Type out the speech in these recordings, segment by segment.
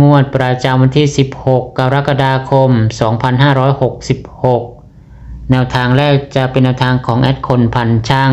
งวดประจำวันที่ 16 กรกฎาคม 2566 แนวทางแรกจะเป็นแนวทางของแอดคนพันช่าง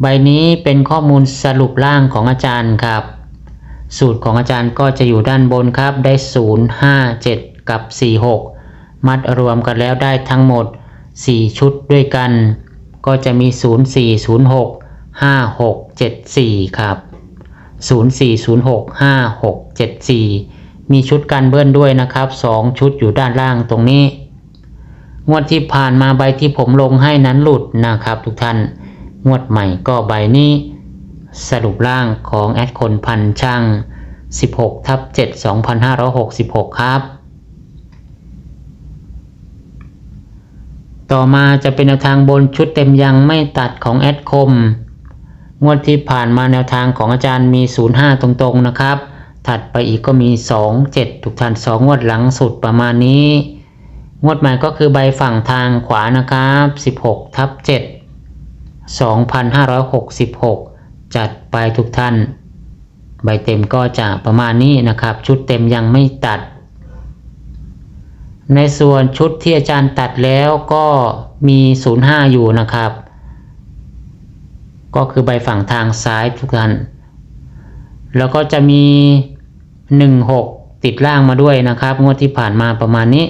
ใบนี้เป็นข้อมูลสรุปล่างของอาจารย์ครับ สูตรของอาจารย์ก็จะอยู่ด้านบนครับ ได้ 0 5 7 กับ 46 มัดรวมกันแล้วได้ทั้งหมด 4 ชุดด้วยกัน ก็จะมี 0 4 0 6 5 6 7 4 ครับ 0 4 0 6 5 6 7 4 มีชุดกันเบิ้ลด้วยนะครับ 2 ชุดอยู่ด้านล่างตรงนี้ งวดที่ผ่านมาใบที่ผมลงให้นั้นหลุดนะครับ ทุกท่าน งวดใหม่ก็ใบนี้ สรุปล่างของแอดคนพันช่าง 16ทับ7 2566 ครับ ต่อมาจะเป็นแนวทางบนชุดเต็มยังไม่ตัดของแอดคม งวดที่ผ่านมาแนวทางของอาจารย์มี 05 ตรงๆนะครับ ถัดไปอีกก็มี2 7ทุกท่าน2งวดหลังสุดประมาณนี้ งวดใหม่ก็คือใบฝั่งทางขวานะครับ16ทับ7 2566จัดไปทุกท่าน ใบเต็มก็จะประมาณนี้นะครับ ชุดเต็มยังไม่ตัด ในส่วนชุดที่อาจารย์ตัดแล้วก็มี 05 อยู่นะครับ ก็คือใบฝั่งทางซ้ายทุกท่าน แล้วก็จะมี 16 ติดล่างมาด้วยนะครับ งวดที่ผ่านมาประมาณนี้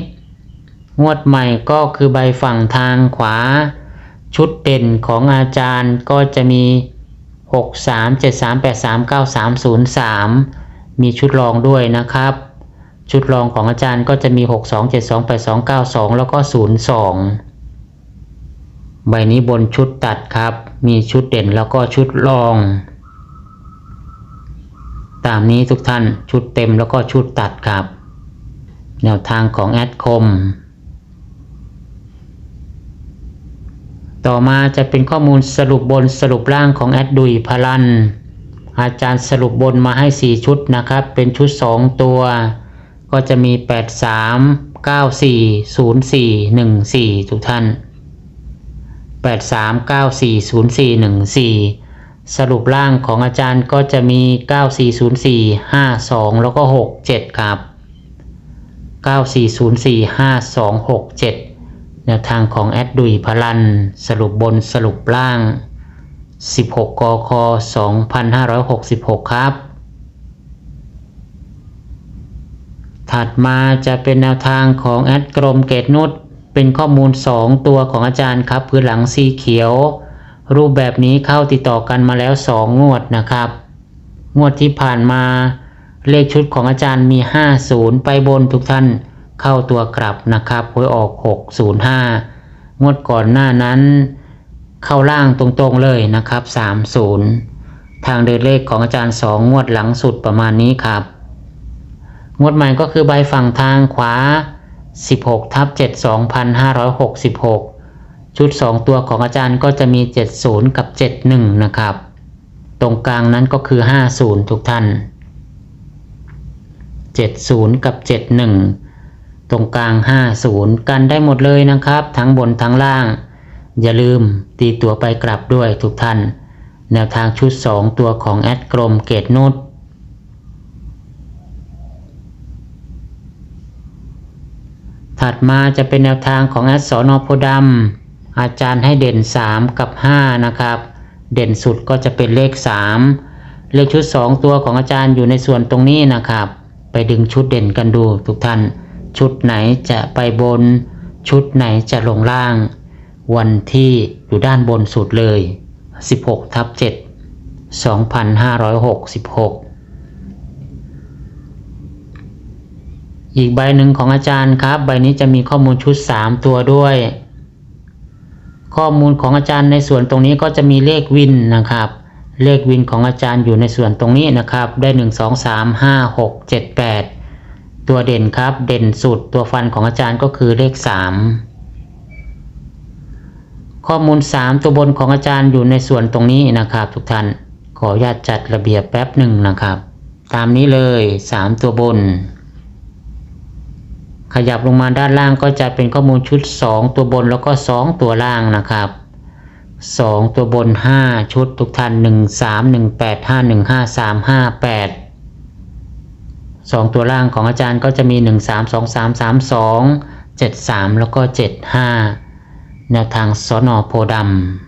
งวดใหม่ก็คือใบฝั่งทางขวา ชุดเด่นของอาจารย์ก็จะมี 6 3 7 3 8 3 9 3 0 3 มีชุดรองด้วยนะครับ ชุดรองของอาจารย์ก็จะมี 6 2 7 2 8 2 9 2 แล้วก็ 0 2ใบนี้บนชุดตัดครับ มีชุดเด่นแล้วก็ชุดรอง ตามนี้ทุกท่านชุดเต็มแล้วก็ชุดตัดครับ แนวทางของแอดคม ต่อมาจะเป็นข้อมูลสรุปบนสรุปล่างของแอดดุยพลัน อาจารย์สรุปบนมาให้ 4 ชุดนะครับ เป็นชุด 2 ตัว ก็จะมี 8 3 9 4 0 4 1 4 ทุกท่าน 8 3 9 4 0 4 1 4 สรุปล่างของอาจารย์ก็จะมี 9 4 0 4 5 2 แล้วก็ 6 7 ครับ 9 4 0 4 5 2 6 7 แนวทางของแอดดุยพลัน สรุปบนสรุปล่าง 16 กค 2566 ครับ ถัดมาจะเป็นแนวทางของแอดกรมเกตนุชเป็นข้อมูล 2 ตัวของอาจารย์ครับ พื้นหลังสีเขียว รูปแบบนี้เข้าติดต่อกันมาแล้ว 2 งวดนะครับ งวดที่ผ่านมาเลขชุดของอาจารย์มี 50 ไปบนทุกท่านเข้าตัวกลับนะครับหวยออก 605 งวดก่อนหน้านั้น เข้าล่างตรงๆเลยนะครับ 30 ทางเดินเลขของอาจารย์ 2 งวดหลังสุดประมาณนี้ครับ งวดใหม่ก็คือใบฝั่งทางขวา 16ทับ7 2566 ชุด 2 ตัวของอาจารย์ก็จะมี 70 กับ 71 นะครับ ตรงกลางนั้นก็คือ 50 ทุกท่าน 70 กับ 71 ตรงกลาง 50 กันได้หมดเลยนะครับ ทั้งบนทั้งล่าง อย่าลืมตีตัวไปกลับด้วยทุกท่าน แนวทางชุด 2 ตัวของแอดกรมเกตนุชถัดมาจะเป็นแนวทางของแอดสอนอโพดำ อาจารย์ให้เด่น 3 กับ 5 นะครับ เด่นสุดก็จะเป็นเลข 3 เลขชุด 2 ตัวของอาจารย์อยู่ในส่วนตรงนี้นะครับ ไปดึงชุดเด่นกันดูทุกท่าน ชุดไหนจะไปบน ชุดไหนจะลงล่าง วันที่อยู่ด้านบนสุดเลย 16ทับ7 2566อีกใบหนึ่งของอาจารย์ครับ ใบนี้จะมีข้อมูลชุด 3 ตัวด้วย ข้อมูลของอาจารย์ในส่วนตรงนี้ก็จะมีเลขวินนะครับ เลขวินของอาจารย์อยู่ในส่วนตรงนี้นะครับ ได้ 1 2 3 5 6 7 8 ตัวเด่นครับ เด่นสุดตัวฟันของอาจารย์ก็คือเลขสามข้อมูล 3 ตัวบนของอาจารย์อยู่ในส่วนตรงนี้นะครับ ทุกท่านขออนุญาตจัดระเบียบแป๊บหนึ่งนะครับ ตามนี้เลย 3 ตัวบน ขยับลงมาด้านล่างก็จะเป็นข้อมูลชุด 2 ตัวบนแล้วก็ 2 ตัวล่างนะครับ 2 ตัวบน 5 ชุดทุกท่าน 1 3 1 8 5 1 5 3 5 8 2 ตัวล่างของอาจารย์ก็จะมี 1 3 2 3 3 2 7 3 แล้วก็ 7 5 แนวทางสนอโพดำ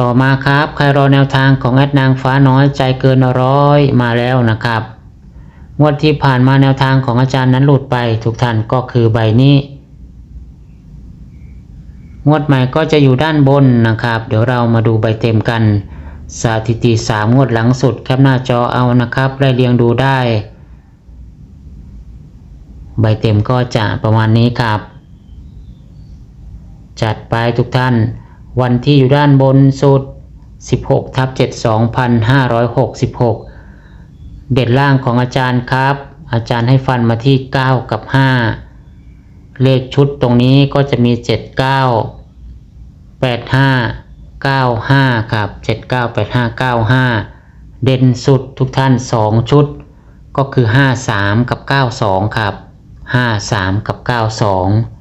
ต่อมาครับใครรอแนวทางของแอดนางฟ้าน้อยใจเกินร้อยมาแล้วนะครับงวดที่ผ่านมาแนวทางของอาจารย์นั้นหลุดไปทุกท่านก็คือใบนี้งวดใหม่ก็จะอยู่ด้านบนนะครับ เดี๋ยวเรามาดูใบเต็มกัน สถิติ3งวดหลังสุดแคปหน้าจอเอานะครับไล่เรียงดูได้ ใบเต็มก็จะประมาณนี้ครับ จัดไปทุกท่าน วันที่อยู่ด้านบนสุด 16ทับ7 2566 เด็ดล่างของอาจารย์ครับ อาจารย์ให้ฟันมาที่ 9 กับ 5 เลขชุดตรงนี้ก็จะมี 79 85 95 ครับ 79 85 95 เด่นสุดทุกท่าน 2 ชุด ก็คือ 53 กับ 92 ครับ 53 กับ 92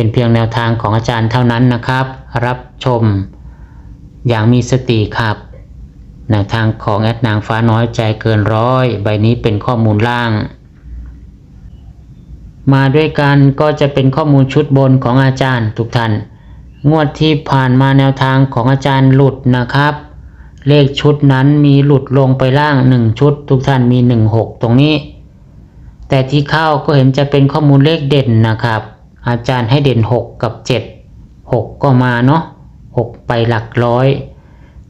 เป็นเพียงแนวทางของอาจารย์เท่านั้นนะครับ รับชม อย่างมีสติครับแนวทางของแอดนางฟ้าน้อยใจเกินร้อย ใบนี้เป็นข้อมูลล่าง มาด้วยกันก็จะเป็นข้อมูลชุดบนของอาจารย์ทุกท่าน งวดที่ผ่านมาแนวทางของอาจารย์หลุดนะครับ เลขชุดนั้นมีหลุดลงไปล่าง 1 ชุด ทุกท่านมี 16 ตรงนี้ แต่ที่เข้าก็เห็นจะเป็นข้อมูลเลขเด่นนะครับ อาจารย์ให้เด่น 6 กับ 7 6 ก็มาเนาะ6 ไปหลักร้อย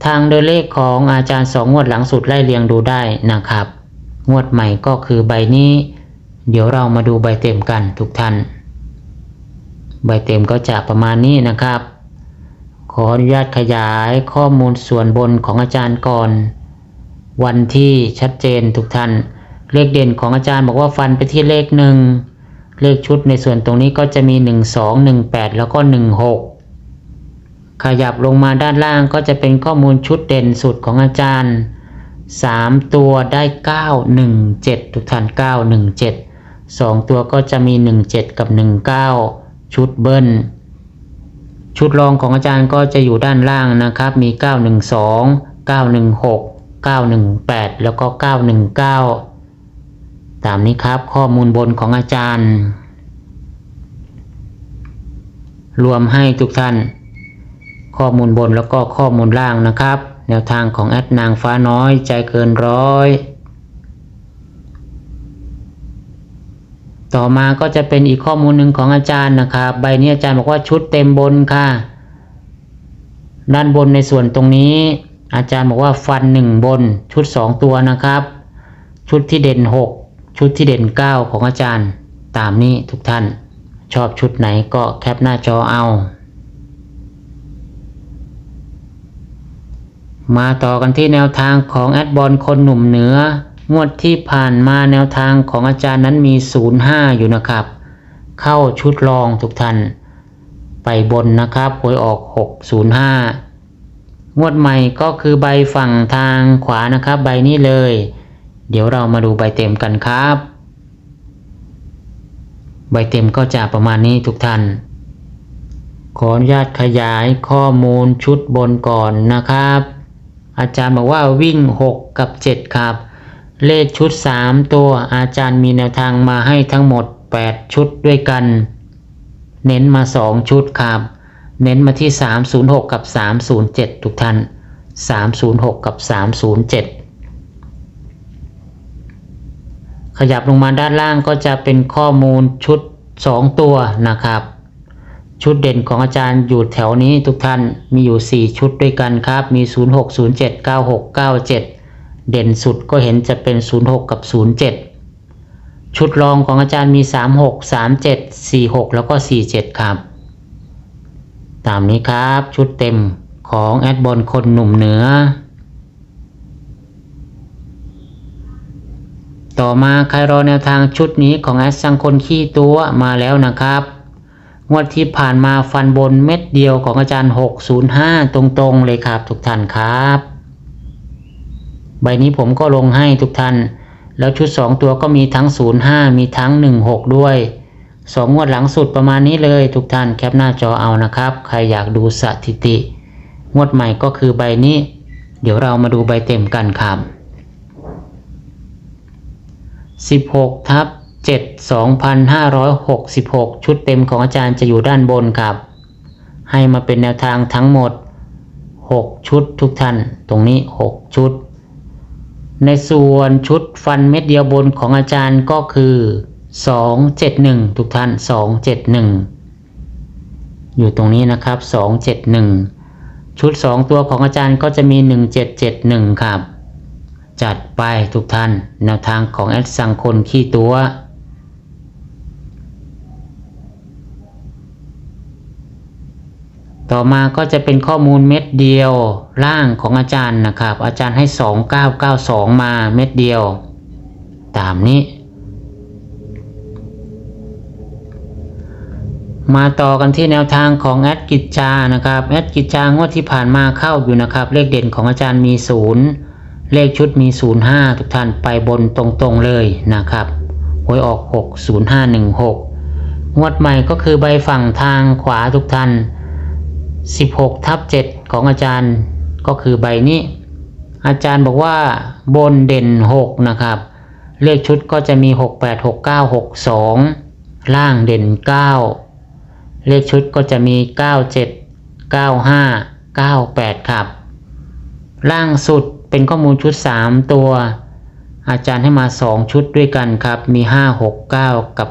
ทางเดินเลขของอาจารย์สองงวดหลังสุดไล่เรียงดูได้นะครับ งวดใหม่ก็คือใบนี้ เดี๋ยวเรามาดูใบเต็มกันทุกท่าน ใบเต็มก็จะประมาณนี้นะครับ ขออนุญาตขยายข้อมูลส่วนบนของอาจารย์ก่อน วันที่ชัดเจนทุกท่าน เลขเด่นของอาจารย์บอกว่าฟันไปที่เลขหนึ่ง เลขชุดในส่วนตรงนี้ก็จะมี 1 2 1 8 แล้วก็ 1 6 ขยับลงมาด้านล่างก็จะเป็นข้อมูลชุดเด่นสุดของอาจารย์ 3 ตัวได้ 9 1 7 ทุกท่าน 9 1 7 2 ตัวก็จะมี 1 7 กับ 1 9 ชุดเบิ้ล ชุดรองของอาจารย์ก็จะอยู่ด้านล่างนะครับ มี 912 916 918 แล้วก็ 919 ตามนี้ครับข้อมูลบนของอาจารย์ รวมให้ทุกท่าน ข้อมูลบนแล้วก็ข้อมูลล่างนะครับ แนวทางของแอดนางฟ้าน้อยใจเกินร้อย ต่อมาก็จะเป็นอีกข้อมูลหนึ่งของอาจารย์นะครับ ใบนี้อาจารย์บอกว่าชุดเต็มบนค่ะ ด้านบนในส่วนตรงนี้ อาจารย์บอกว่าฟันหนึ่งบนชุดสองตัวนะครับ ชุดที่เด่นหก ชุดที่เด่นเก้าของอาจารย์ ตามนี้ทุกท่าน ชอบชุดไหนก็แคปหน้าจอเอา มาต่อกันที่แนวทางของแอดบอลคนหนุ่มเหนืองวดที่ผ่านมาแนวทางของอาจารย์นั้นมี 05 อยู่นะครับ เข้าชุดรองทุกท่าน ไปบนนะครับหวยออก 605 งวดใหม่ก็คือใบฝั่งทางขวานะครับ ใบนี้เลย เดี๋ยวเรามาดูใบเต็มกันครับ ใบเต็มก็จะประมาณนี้ทุกท่าน ขออนุญาตขยายข้อมูลชุดบนก่อนนะครับ อาจารย์บอกว่าวิ่ง 6 กับ 7 ครับ เลขชุด 3 ตัวอาจารย์มีแนวทางมาให้ทั้งหมด 8 ชุดด้วยกัน เน้นมา 2 ชุดครับ เน้นมาที่ 306 กับ 307 ทุกท่าน 306 กับ 307 ขยับลงมาด้านล่างก็จะเป็นข้อมูลชุด 2 ตัวนะครับ ชุดเด่นของอาจารย์อยู่แถวนี้ทุกท่านมีอยู่ 4 ชุดด้วยกันครับ มี 06 07 96 97 เด่นสุดก็เห็นจะเป็น 06 กับ 07 ชุดรองของอาจารย์มี 36 37 46 แล้วก็ 47 ครับ ตามนี้ครับชุดเต็มของแอดบอลคนหนุ่มเหนือ ต่อมาใครรอแนวทางชุดนี้ของแอดสังคนขี้ตัวมาแล้วนะครับ งวดที่ผ่านมาฟันบนเม็ดเดียวของอาจารย์ 605 ตรงๆเลยครับทุกท่านครับ ใบนี้ผมก็ลงให้ทุกท่าน แล้วชุด 2 ตัวก็มีทั้ง 05 มีทั้ง 16 ด้วย 2 งวดหลังสุดประมาณนี้เลยทุกท่านแคปหน้าจอเอานะครับ ใครอยากดูสถิติ งวดใหม่ก็คือใบนี้ เดี๋ยวเรามาดูใบเต็มกันครับ 16ทับ7 2566 ชุดเต็มของอาจารย์จะอยู่ด้านบนครับ ให้มาเป็นแนวทางทั้งหมด 6 ชุดทุกท่าน ตรงนี้ 6 ชุด ในส่วนชุดฟันเม็ดเดียวบนของอาจารย์ก็คือ 271 ทุกท่าน 271 อยู่ตรงนี้นะครับ 271 ชุด 2 ตัวของอาจารย์ก็จะมี 1771 ครับ จัดไปทุกท่านแนวทางของแอดสังคนขี้ตัว ต่อมาก็จะเป็นข้อมูลเม็ดเดียวล่างของอาจารย์นะครับ อาจารย์ให้ 2992 มาเม็ดเดียว ตามนี้ มาต่อกันที่แนวทางของแอดกิจจานะครับแอดกิจจางวดที่ผ่านมาเข้าอยู่นะครับ เลขเด่นของอาจารย์มีศูนย์ เลขชุดมี 05 ทุกท่านไปบนตรงๆเลยนะครับหวยออก 60516 งวดใหม่ก็คือใบฝั่งทางขวาทุกท่าน 16 ทับ 7 ของอาจารย์ก็คือใบนี้ อาจารย์บอกว่าบนเด่น 6 นะครับ เลขชุดก็จะมี 68 69 62 ล่างเด่น 9 เลขชุดก็จะมี 97 95 98 ครับ ล่างสุด เป็นข้อมูลชุด 3 ตัว อาจารย์ให้มา 2 ชุดด้วยกันครับ มี 5 6 9 กับ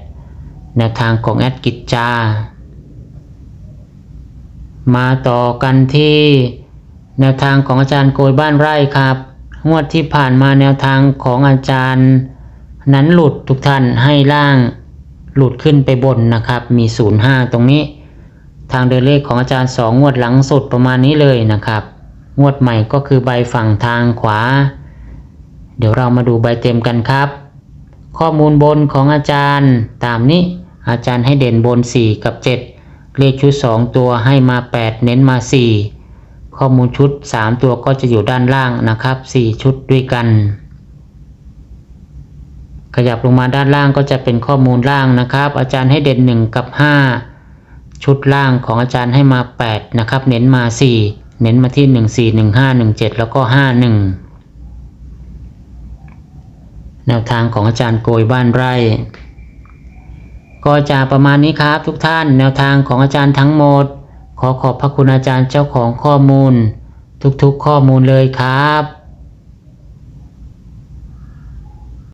368 แนวทางของแอดกิจจา มาต่อกันที่แนวทางของอาจารย์โกยบ้านไร่ครับ งวดที่ผ่านมาแนวทางของอาจารย์ นั้นหลุดทุกท่านให้ล่างหลุดขึ้นไปบนนะครับ มี 05 ตรงนี้ ทางเดินเลขของอาจารย์ 2 งวดหลังสุดประมาณนี้เลยนะครับ งวดใหม่ก็คือใบฝั่งทางขวา เดี๋ยวเรามาดูใบเต็มกันครับ ข้อมูลบนของอาจารย์ตามนี้อาจารย์ให้เด่นบน 4 กับ 7 เลขชุด 2 ตัวให้มา 8 เน้นมา 4 ข้อมูลชุด 3 ตัวก็จะอยู่ด้านล่างนะครับ 4 ชุดด้วยกัน ขยับลงมาด้านล่างก็จะเป็นข้อมูลล่างนะครับ อาจารย์ให้เด่น 1 กับ 5 ชุดล่างของอาจารย์ให้มา 8 นะครับ เน้นมา 4 เน้นมาที่หนึ่งสี่หนึ่งห้าหนึ่งเจ็ดแล้วก็ห้าหนึ่งแนวทางของอาจารย์โกยบ้านไร่ ก็จะประมาณนี้ครับทุกท่านแนวทางของอาจารย์ทั้งหมด ขอขอบพระคุณอาจารย์เจ้าของข้อมูล ทุกๆข้อมูลเลยครับ